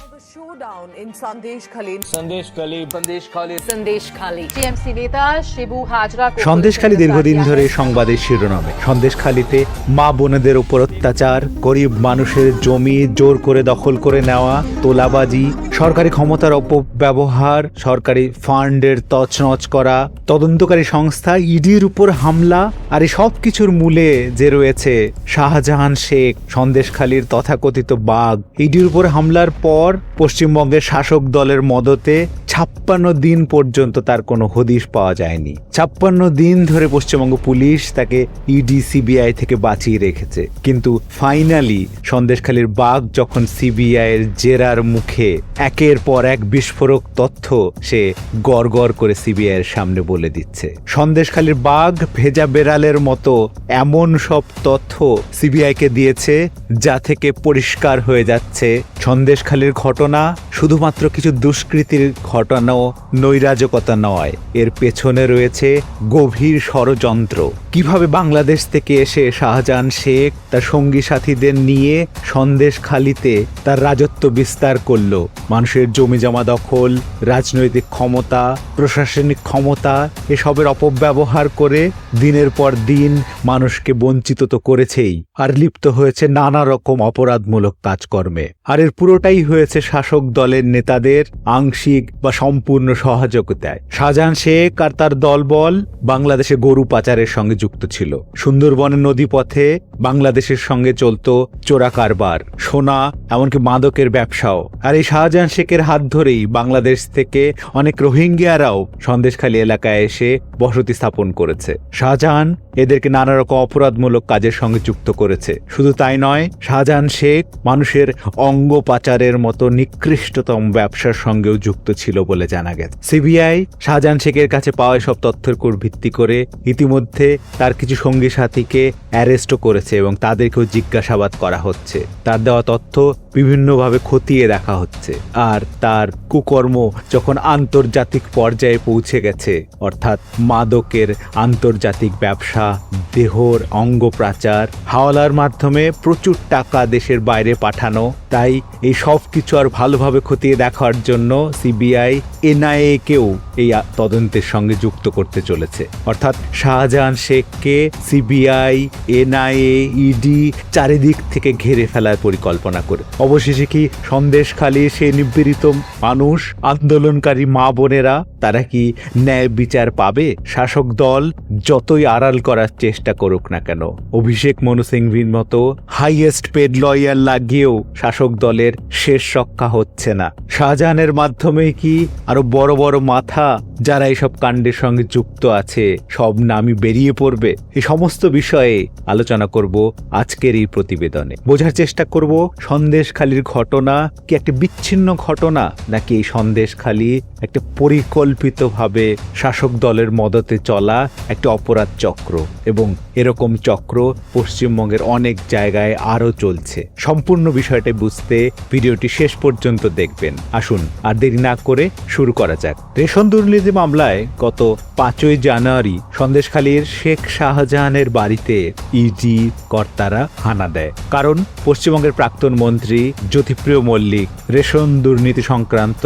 Showdown in Sandesh Khali. Sandesh Khali. Sandesh Khali. Sandesh Khali. দীর্ঘদিন ধরে শিরোনামে মা বোনেদের উপর অত্যাচার গরিব মানুষের জমি জোর করে দখল করে নেওয়া তোলাবাজি সরকারি ক্ষমতার অপব্যবহার সরকারি ফান্ডের তছনছ করা তদন্তকারী সংস্থা ইডির উপর হামলা আর এই সব কিছুর মূলে যে রয়েছে শাহজাহান শেখ সন্দেশখালীর তথাকথিত বাঘ ইডির উপর হামলার পর পশ্চিমবঙ্গের শাসক দলের মদতে ছাপ্পান্ন দিন পর্যন্ত তার কোনো হদিশ পাওয়া যায়নি। ছাপ্পান্ন দিন ধরে পশ্চিমবঙ্গ পুলিশ তাকে ইডি সিবিআই থেকে বাঁচিয়ে রেখেছে। কিন্তু ফাইনালি সন্দেশখালীর বাঘ যখন সিবিআই এর জেরার মুখে একের পর এক বিস্ফোরক তথ্য সে গড় করে সিবিআই এর সামনে বলে দিচ্ছে। সন্দেশখালীর বাঘ ভেজা বেড়ালের মতো এমন সব তথ্য সিবিআই কে দিয়েছে যা থেকে পরিষ্কার হয়ে যাচ্ছে। সন্দেশখালীর ঘটনা শুধুমাত্র কিছু দুষ্কৃতির ঘটনা ও নৈরাজকতা নয়। এর পেছনে রয়েছে গভীর ষড়যন্ত্র। কীভাবে বাংলাদেশ থেকে এসে শাহজাহান শেখ তার সঙ্গী সাথীদের নিয়ে সন্দেশখালীতে তার রাজত্ব বিস্তার করল? মানুষের জমি জমা দখল, রাজনৈতিক ক্ষমতা, প্রশাসনিক ক্ষমতা, এসবের অপব্যবহার করে দিনের পর দিন মানুষকে বঞ্চিত তো করেছেই। আর লিপ্ত হয়েছে নানা রকম অপরাধমূলক কাজকর্মে। আর এর পুরোটাই হয়েছে শাসক দলের নেতাদের আংশিক বা সম্পূর্ণ সহযোগিতায় শাহজাহান শেখ আর তার দলবল বাংলাদেশে গরু পাচারের সঙ্গে যুক্ত ছিল। সুন্দরবনের নদীপথে বাংলাদেশের সঙ্গে চলত চোরা কারবার, সোনা, এমনকি মাদকের ব্যবসাও। আর এই শাহজাহান শেখের হাত ধরেই বাংলাদেশ থেকে অনেক রোহিঙ্গিয়ারাও সন্দেশখালী এলাকায় এসে বসতি স্থাপন করেছে। শাহজাহান এদেরকে নানা রকম অপরাধমূলক কাজের সঙ্গে যুক্ত করেছে। শুধু তাই নয়, শাহজাহান শেখ মানুষের অঙ্গ পাচারের মতো নিকৃষ্টতম ব্যবসার সঙ্গেও যুক্ত ছিল। বলে জানা গেছে। সিবিআই শাহজাহান শেখের কাছে পাওয়া সব তথ্যের উপর ভিত্তি করে ইতিমধ্যে তার কিছু সঙ্গী সাথীকে অ্যারেস্টও করেছে এবং তাদেরকেও জিজ্ঞাসাবাদ করা হচ্ছে। তার দেওয়া তথ্য বিভিন্নভাবে খতিয়ে দেখা হচ্ছে। আর তার কুকর্ম যখন আন্তর্জাতিক পর্যায়ে পৌঁছে গেছে, অর্থাৎ মাদকের আন্তর্জাতিক ব্যবসা, দেহর অঙ্গ প্রাচার, হাওলার মাধ্যমে প্রচুর টাকা দেশের বাইরে পাঠানো, তাই এই সব কিছু আর ভালোভাবে খতিয়ে দেখার জন্য সিবিআই, এনআইএ কেও এই তদন্তের সঙ্গে যুক্ত করতে চলেছে। অর্থাৎ শাহজাহান শেখকে সিবিআই, এনআইএ, ইডি চারিদিক থেকে ঘিরে ফেলার পরিকল্পনা করে অবশেষে কি সন্দেশখালী সেই নিপীড়িত মানুষ আন্দোলনকারী মা বোনেরা তারা কি ন্যায় বিচার পাবে? শাসক দল যতই আড়াল করার চেষ্টা করুক না কেন। অভিষেক মনু সিংভির মতো হাইয়েস্ট পেড লয়ার লাগিয়েও শাসক দলের শেষ রক্ষা হচ্ছে না। শাহজাহানের মাধ্যমে কি আরও বড় বড় মাথা যারা এইসব কাণ্ডের সঙ্গে যুক্ত আছে, সব নামই বেরিয়ে পড়বে? এই সমস্ত বিষয়ে আলোচনা করব আজকের এই প্রতিবেদনে। বোঝার চেষ্টা করব, সন্দেশখালির ঘটনা কি একটা বিচ্ছিন্ন ঘটনা? নাকি এই সন্দেশখালি একটা পরিকল্পিতভাবে শাসক দলের মদতে চলা একটা অপরাধ চক্র এবং এরকম চক্র পশ্চিমবঙ্গের অনেক জায়গায় আরও চলছে। সম্পূর্ণ বিষয়টা বুঝতে ভিডিওটি শেষ পর্যন্ত দেখবেন। আসুন, আর দেরি না করে শুরু করা যাক। রেশন দুর্নীতি মামলায় গত পাঁচই জানুয়ারি সন্দেশখালীর শেখ শাহজাহানের বাড়িতে ইডি কর্তারা হানা দেয়। কারণ পশ্চিমবঙ্গের প্রাক্তন মন্ত্রী জ্যোতিপ্রিয় মল্লিক রেশন দুর্নীতি সংক্রান্ত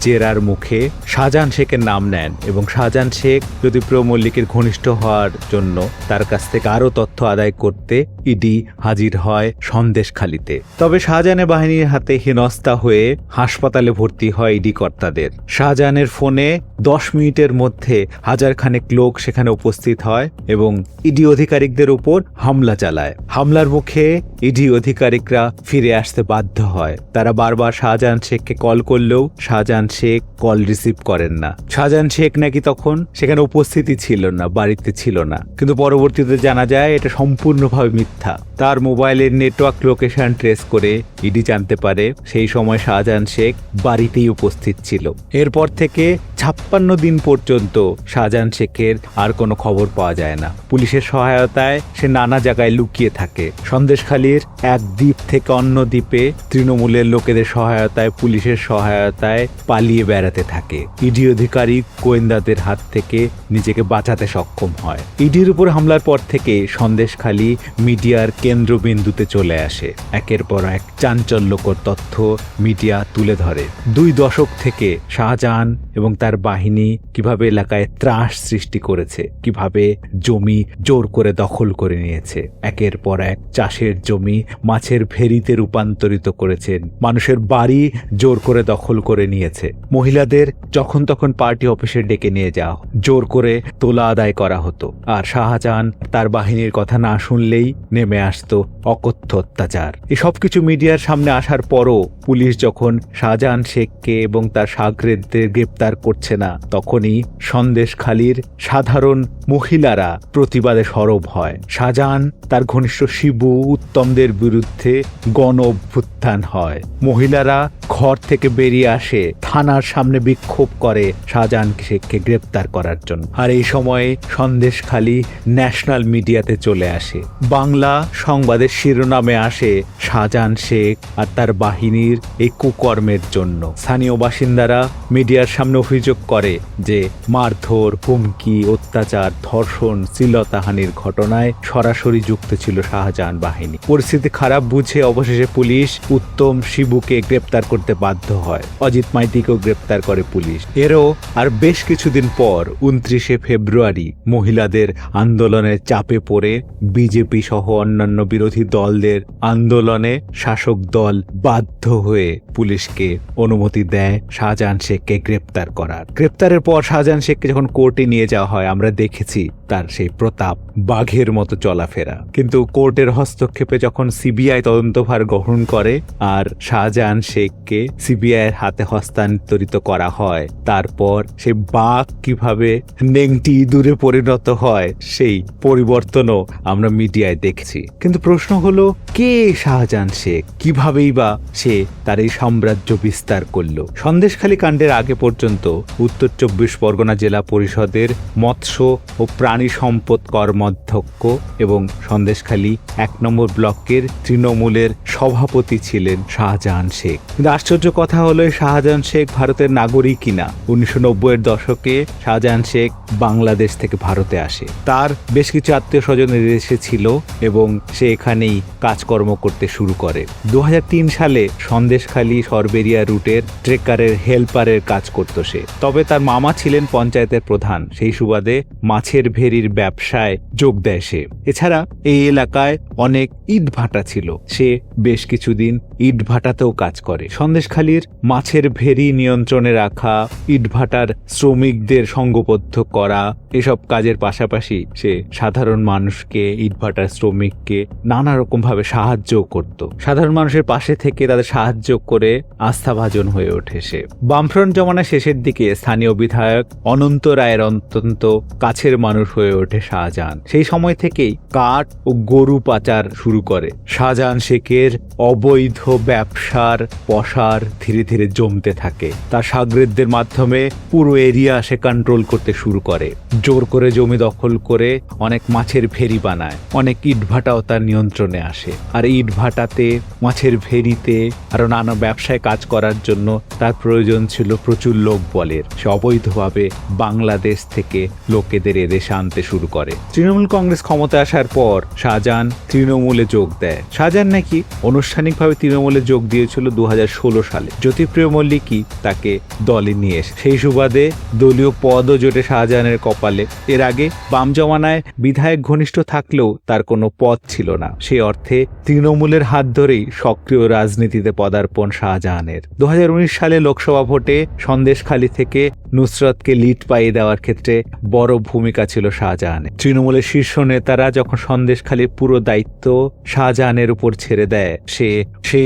জেরার মুখে শাহজাহান শেখের নাম নেন এবং শাহজাহান শেখ জ্যোতিপ্রিয় মল্লিকের ঘনিষ্ঠ হওয়ার জন্য তার কাছ থেকে আরও তথ্য আদায় করতে ইডি হাজির হয় সন্দেশখালিতে। তবে শাহজাহানের বাহিনীর হাতে হেনস্থা হয়ে হাসপাতালে ভর্তি হয় ইডি কর্তাদের। শাহজাহানের ফোনে দশ মিনিটের মধ্যে হাজার খানেক লোক সেখানে উপস্থিত হয় এবং ইডি আধিকারিকদের উপর হামলা চালায়। হামলার মুখে ইডি আধিকারিকরা ফিরে আসতে বাধ্য হয়। তারা বারবার শাহজাহান শেখকে কল করলেও শাহজাহান শেখ কল রিসিভ করেন না। শাহজাহান শেখ নাকি তখন সেখানে উপস্থিতি ছিল না, বাড়িতে ছিল না। কিন্তু পরবর্তীতে জানা যায়, এটা সম্পূর্ণভাবে মিথ্যা তার মোবাইলের নেটওয়ার্ক লোকেশন ট্রেস করে ইডি জানতে পারে, সেই সময় শাহজাহান শেখ বাড়িতেই উপস্থিত ছিল। এরপর থেকে ছাপ্পান্ন দিন পর্যন্ত শাহজাহান শেখের আর কোনো খবর পাওয়া যায় না। পুলিশের সহায়তায় সে নানা জায়গায় লুকিয়ে থাকে। সন্দেশখালীর এক দ্বীপ থেকে অন্য দ্বীপে তৃণমূলের লোকেদের সহায়তায়, পুলিশের সহায়তায় পালিয়ে বেড়াতে থাকে। ইডি অধিকারী গোয়েন্দাদের হাত থেকে নিজেকে বাঁচাতে সক্ষম হয়। ইডির উপর হামলার পর থেকে সন্দেশখালী মিডিয়ার কেন্দ্রবিন্দুতে চলে আসে। একের পর এক চাঞ্চল্যকর তথ্য মিডিয়া তুলে ধরে। দুই দশক থেকে শাহজাহান এবং তার বাহিনী কীভাবে এলাকায় ত্রাস সৃষ্টি করেছে, কীভাবে জমি জোর করে দখল করে নিয়েছে। একের পর এক চাষের জমি মাছের ভেরিতে রূপান্তরিত করেছেন, মানুষের বাড়ি জোর করে দখল করে নিয়েছে। মহিলাদের যখন তখন পার্টি অফিসে ডেকে নিয়ে যাওয়া, জোর করে তোলা আদায় করা হতো। আর শাহজাহান তার বাহিনীর কথা না শুনলেই নেমে আসতো অকথ্য অত্যাচার। এসব কিছু মিডিয়ার সামনে আসার পরও পুলিশ যখন শাহজাহান শেখকে এবং তার সাগরেদদের গ্রেপ্তার করছে না, তখনই সন্দেশখালীর সাধারণ মহিলারা প্রতিবাদে সরব হয়। শাহজাহান, তার ঘনিষ্ঠ শিবু উত্তমদের বিরুদ্ধে গণ অভ্যুত্থান হয়। মহিলারা ঘর থেকে বেরিয়ে আসে, থানার সামনে বিক্ষোভ করে শাহজাহান শেখকে গ্রেপ্তার করার জন্য। আর এই সময়ে সন্দেশখালী ন্যাশনাল মিডিয়াতে চলে আসে। বাংলা সংবাদের শিরোনামে আসে শাহজাহান শেখ আর তার বাহিনীর এই কুকর্মের জন্য। স্থানীয় বাসিন্দারা মিডিয়ার সামনে অভিযোগ করে যে মারধর, হুমকি, অত্যাচার, ধর্ষণ, শ্লীলতাহানির ঘটনায় সরাসরি যুক্ত ছিল শাহজাহান বাহিনী। পরিস্থিতি খারাপ বুঝে অবশেষে পুলিশ উত্তম শিবুকে গ্রেপ্তার করতে বাধ্য হয়। অজিত মাইতিকেও গ্রেপ্তার করে পুলিশ। এরও আর বেশ কিছুদিন পর উনত্রিশে ফেব্রুয়ারি মহিলাদের আন্দোলনের চাপে পড়ে বিজেপি সহ অন্যান্য বিরোধী দলদের আন্দোলনে শাসক দল বাধ্য হয়ে পুলিশকে অনুমতি দেয় শাহজাহান শেখকে গ্রেপ্তার করার। গ্রেপ্তারের পর শাহজাহান শেখকে যখন কোর্টে নিয়ে যাওয়া হয়, আমরা দেখেছি তার সেই প্রতাপ বাঘের মতো চলাফেরা। কিন্তু কোর্টের হস্তক্ষেপে যখন সিবিআই তদন্তভার গ্রহণ করে আর শাহজাহান শেখকে সিবিআই এর হাতে হস্তান্তরিত করা হয়, তারপর সে বাঘ কীভাবে নেংটি ইঁদুরে পরিণত হয় সেই পরিবর্তনও আমরা মিডিয়ায় দেখছি। কিন্তু প্রশ্ন হলো, কে শাহজাহান শেখ? কিভাবেই বা সে তার এই সাম্রাজ্য বিস্তার করল? সন্দেশখালী কাণ্ডের আগে পর্যন্ত উত্তর চব্বিশ পরগনা জেলা পরিষদের মৎস্য ও প্রাণী সম্পদ কর্মাধ্যক্ষ এবং সন্দেশখালী এক নম্বর ব্লকের তৃণমূলের সভাপতি ছিলেন শাহজাহান শেখ। কিন্তু আশ্চর্য কথা হলো শাহজাহান শেখ ভারতের নাগরিক কিনা? উনিশশো নব্বইয়ের দশকে শাহজাহান শেখ বাংলাদেশ থেকে ভারতে আসে। তার বেশ কিছু আত্মীয় স্বজন দেশে ছিল এবং সে এখানেই কাজকর্ম করতে শুরু করে। দু হাজার তিন সালে সন্দেশখালী সরবেরিয়া রুটের ট্রেকারের হেল্পারের কাজ করত সে। তবে তার মামা ছিলেন পঞ্চায়েতের প্রধান। সেই সুবাদে মাছের ভেরির ব্যবসায় যোগ দেয় সে। এছাড়া এই এলাকায় অনেক ইট ভাটা ছিল। সে বেশ কিছুদিন ইট ভাটাতেও কাজ করে। সন্দেশখালীর মাছের ভেরি নিয়ন্ত্রণে রাখা ইট ভাটার শ্রমিকদের সঙ্গবদ্ধ করা, এসব কাজের পাশাপাশি সে সাধারণ মানুষকে ইটভাটার শ্রমিককে নানা রকম ভাবে সাহায্য করত। সাধারণ মানুষের পাশে থেকে তাদের সাহায্য করে আস্থাভাজন হয়ে ওঠে সে। বামফ্রন্ট জমানা শেষের দিকে স্থানীয় বিধায়ক অনন্ত রায়ের অত্যন্ত কাছের মানুষ হয়ে ওঠে শাহজাহান। সেই সময় থেকেই কাঠ ও গরু পাচার শুরু করে। শাহজাহান শেখের অবৈধ ব্যবসার পসার ধীরে ধীরে জমতে থাকে। তার সাগরেদদের মাধ্যমে পুরো এরিয়া সে কন্ট্রোল করতে শুরু করে। জোর করে জমি দখল করে অনেক মাছের ভেরি বানায়। অনেক ইটভাটাও তার নিয়ন্ত্রণে আসে। আর ইটভাটাতে, মাছের ভেরিতে আরও নানা ব্যবসায় কাজ করার জন্য তার প্রয়োজন ছিল প্রচুর লোক বলের সে অবৈধভাবে বাংলাদেশ থেকে লোকেদের এদেশে আনতে শুরু করে। তৃণমূল কংগ্রেস ক্ষমতা আসার পর শাহজাহান তৃণমূলে যোগ দেয়। শাহজাহান নাকি আনুষ্ঠানিকভাবে তৃণমূলে যোগ দিয়েছিল দুহাজার ষোলো সালে। জ্যোতিপ্রিয় মল্লিকই তাকে দলে নিয়ে এসে সেই সুবাদে দলীয় পদও জোটে শাহজাহানের কপালে। এর আগে বাম জমানায় বিধায়ক ঘনিষ্ঠ থাকলেও তার কোনো পদ ছিল না। সে অর্থে তৃণমূলের হাত ধরেই সক্রিয় রাজনীতিতে পদার্পণ শাহজাহানের। দু হাজার উনিশ সালে লোকসভা ভোটে সন্দেশখালী থেকে নুসরতকে লিড পাইয়ে দেওয়ার ক্ষেত্রে বড় ভূমিকা ছিল শাহজাহানের। তৃণমূলের শীর্ষ নেতারা যখন সন্দেশখালীর পুরো দায়িত্ব শাহজাহানের উপর ছেড়ে দেয় সে সে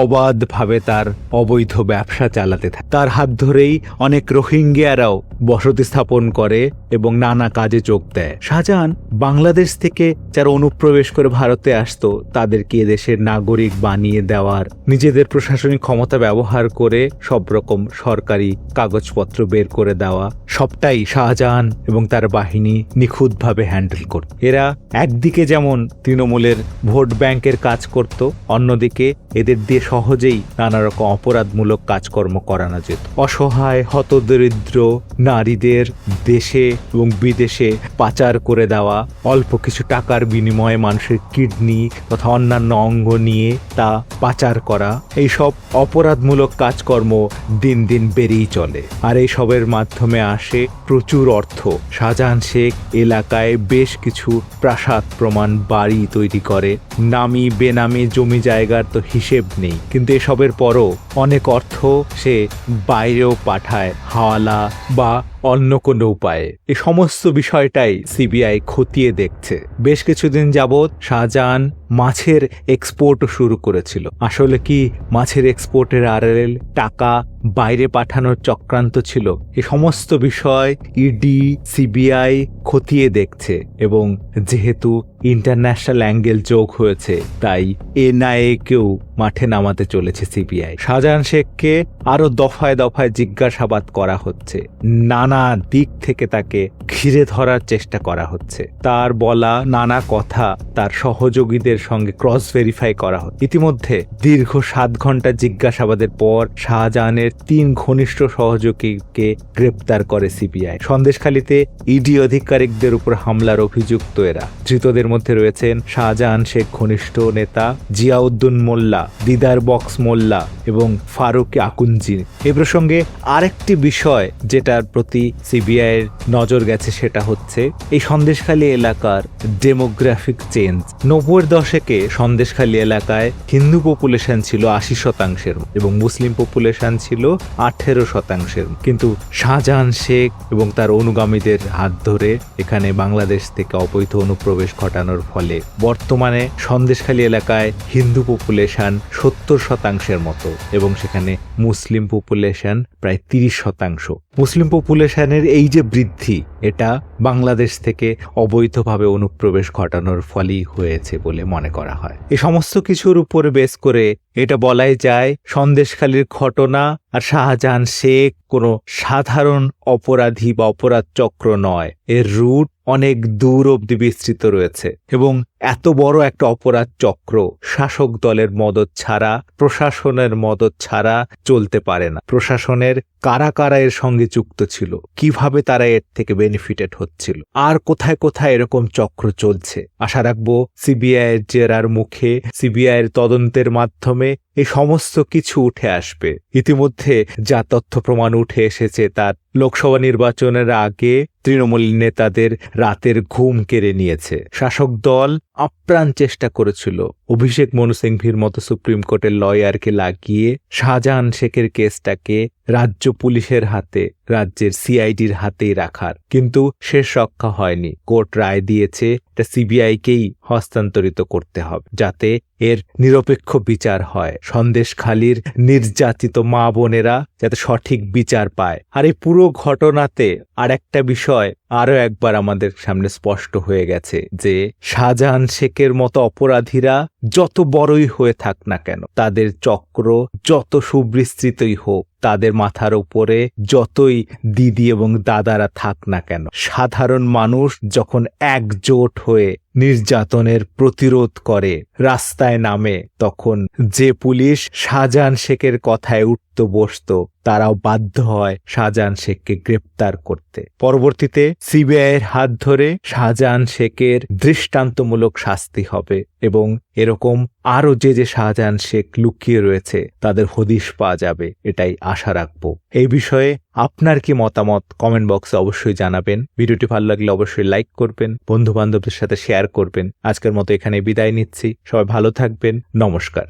অবাধভাবে তার অবৈধ ব্যবসা চালাতে থাকে। তার হাত ধরেই অনেক রোহিঙ্গিয়ারাও বসতি স্থাপন করে এবং নানা কাজে যোগ দেয়। শাহজাহান বাংলাদেশ থেকে যারা অনুপ্রবেশ করে ভারতে আসত, তাদেরকে এদেশের নাগরিক বানিয়ে দেওয়ার, নিজেদের প্রশাসনিক ক্ষমতা ব্যবহার করে সব রকম সরকারি কাগজপত্র বের করে দেওয়া, সবটাই শাহজাহান এবং তার বাহিনী নিখুঁতভাবে হ্যান্ডেল করত। এরা একদিকে যেমন তৃণমূলের ভোট ব্যাংকের কাজ করত, অন্যদিকে এদের দিয়ে সহজেই নানা রকম অপরাধমূলক কাজকর্ম করানো যেত। অসহায়, হতদরিদ্র নারীদের দেশে এবং বিদেশে পাচার করে দেওয়া, অল্প কিছু টাকার বিনিময়ে মানুষের কিডনি তথা অন্যান্য অঙ্গ নিয়ে তা পাচার করা, এইসব অপরাধমূলক কাজকর্ম দিন দিন বেড়েই চলে। আর এইসবের মাধ্যমে আসে প্রচুর অর্থ। শাহজাহান শেখ এলাকায় বেশ কিছু প্রাসাদ প্রমাণ বাড়ি তৈরি করে। নামি বেনামি জমি জায়গার তো হিসেব নেই। কিন্তু এসবের পরও অনেক অর্থ সে বাইরেও পাঠায়, হাওয়ালা বা অন্য কোনো উপায়ে। এই সমস্ত বিষয়টাই সিবিআই খতিয়ে দেখছে। বেশ কিছুদিন যাবৎ শাহজাহান মাছের এক্সপোর্টও শুরু করেছিল। আসলে কি মাছের এক্সপোর্টের আড়াল টাকা বাইরে পাঠানোর চক্রান্ত ছিল, এ সমস্ত বিষয় ইডি, সিবিআই খতিয়ে দেখছে এবং যেহেতু ইন্টারন্যাশনাল অ্যাঙ্গেল যোগ হয়েছে, তাই এনআইএ কেও মাঠে নামাতে চলেছে সিবিআই। শাহজাহান শেখকে আরও দফায় দফায় জিজ্ঞাসাবাদ করা হচ্ছে। নানা দিক থেকে তাকে ঘিরে ধরার চেষ্টা করা হচ্ছে। তার বলা নানা কথা তার সহযোগীদের সঙ্গে ক্রস ভেরিফাই করা হচ্ছে ইতিমধ্যে দীর্ঘ সাত ঘণ্টা জিজ্ঞাসাবাদের পর শাহজাহানের তিন ঘনিষ্ঠ সহযোগীকে গ্রেপ্তার করে সিবিআই। সন্দেশখালীতে ইডি আধিকারিকদের উপর হামলার অভিযুক্ত এরা। ধৃতদের মধ্যে রয়েছেন শাহজাহান শেখ ঘনিষ্ঠ নেতা, জিয়াউদ্দিন মোল্লা, দিদার বক্স মোল্লা এবং ফারুক আকুঞ্জি। এ প্রসঙ্গে আরেকটি বিষয় যেটার প্রতি সিবিআই এর নজর গেছে সেটা হচ্ছে এই সন্দেশখালী এলাকার ডেমোগ্রাফিক চেঞ্জ। নব্বইয়ের দশকে সন্দেশখালী এলাকায় হিন্দু পপুলেশন ছিল আশি শতাংশের এবং মুসলিম পপুলেশন ছিল আঠেরো শতাংশের। কিন্তু শাহজাহান শেখ এবং তার অনুগামীদের হাত ধরে এখানে বাংলাদেশ থেকে অবৈধ অনুপ্রবেশ ঘটানোর ফলে বর্তমানে সন্দেশখালী এলাকায় হিন্দু পপুলেশন সত্তর শতাংশের মতো এবং সেখানে মুসলিম পপুলেশন প্রায় তিরিশ শতাংশ। মুসলিম পপুলেশনের এই যে বৃদ্ধি, এটা বাংলাদেশ থেকে অবৈধভাবে অনুপ্রবেশ ঘটানোর ফলেই হয়েছে বলে মনে করা হয়। এ সমস্ত কিছুর উপরে বেস করে এটা বলাই যায়, সন্দেশখালীর ঘটনা আর শাহজাহান শেখ কোনো সাধারণ অপরাধী বা অপরাধ চক্র নয়। এর রুট অনেক দূর অব্দি বিস্তৃত রয়েছে এবং এত বড় একটা অপরাধ চক্র শাসক দলের মদত ছাড়া, প্রশাসনের মদত ছাড়া চলতে পারে না। প্রশাসনের কারা কারা এর সঙ্গে যুক্ত ছিল? কীভাবে তারা এর থেকে বেনিফিটেড হচ্ছিল? আর কোথায় কোথায় এরকম চক্র চলছে? আশা রাখব সিবিআই এর জেরার মুখে, সিবিআই এর তদন্তের মাধ্যমে এই সমস্ত কিছু উঠে আসবে। ইতিমধ্যে যা তথ্য প্রমাণ উঠে এসেছে তার লোকসভা নির্বাচনের আগে তৃণমূল নেতাদের রাতের ঘুম কেড়ে নিয়েছে। শাসক দল আপ্রাণ চেষ্টা করেছিল। অভিষেক মনু সিংভির মতো সুপ্রিম কোর্টের লয়ারকে লাগিয়ে শাহজাহান শেখের কেসটাকে রাজ্য পুলিশের হাতে, রাজ্যের সিআইডির হাতেই রাখার। কিন্তু শেষ রক্ষা হয়নি। কোর্ট রায় দিয়েছে, এটা সিবিআইকেই হস্তান্তরিত করতে হবে, যাতে এর নিরপেক্ষ বিচার হয়। সন্দেশখালীর নির্যাতিত মা বোনেরা যাতে সঠিক বিচার পায়। আর এই পুরো ঘটনাতে আর একটা বিষয় আরও একবার আমাদের সামনে স্পষ্ট হয়ে গেছে, যে শাহজাহান শেখের মতো অপরাধীরা যত বড়ই হয়ে থাক না কেন, তাদের চক্র যত সুবিস্তৃতই হোক তাদের মাথার উপরে যতই দিদি এবং দাদারা থাক না কেন, সাধারণ মানুষ যখন একজোট হয়ে নির্যাতনের প্রতিরোধ করে রাস্তায় নামে, তখন যে পুলিশ শাহজাহান শেখের কথায় উঠত বসত, তারাও বাধ্য হয় শাহজাহান শেখকে গ্রেপ্তার করতে। পরবর্তীতে সিবিআই এর হাত ধরে শাহজাহান শেখের দৃষ্টান্তমূলক শাস্তি হবে এবং এরকম আরও যে যে শাহজাহান শেখ লুকিয়ে রয়েছে, তাদের হদিশ পাওয়া যাবে, এটাই আশা রাখব। এই বিষয়ে আপনার কি মতামত কমেন্ট বক্সে অবশ্যই জানাবেন। ভিডিওটি ভালো লাগলে অবশ্যই লাইক করবেন বন্ধু বান্ধবদের সাথে শেয়ার করবেন। আজকের মতো এখানে বিদায় নিচ্ছি। সবাই ভালো থাকবেন। নমস্কার।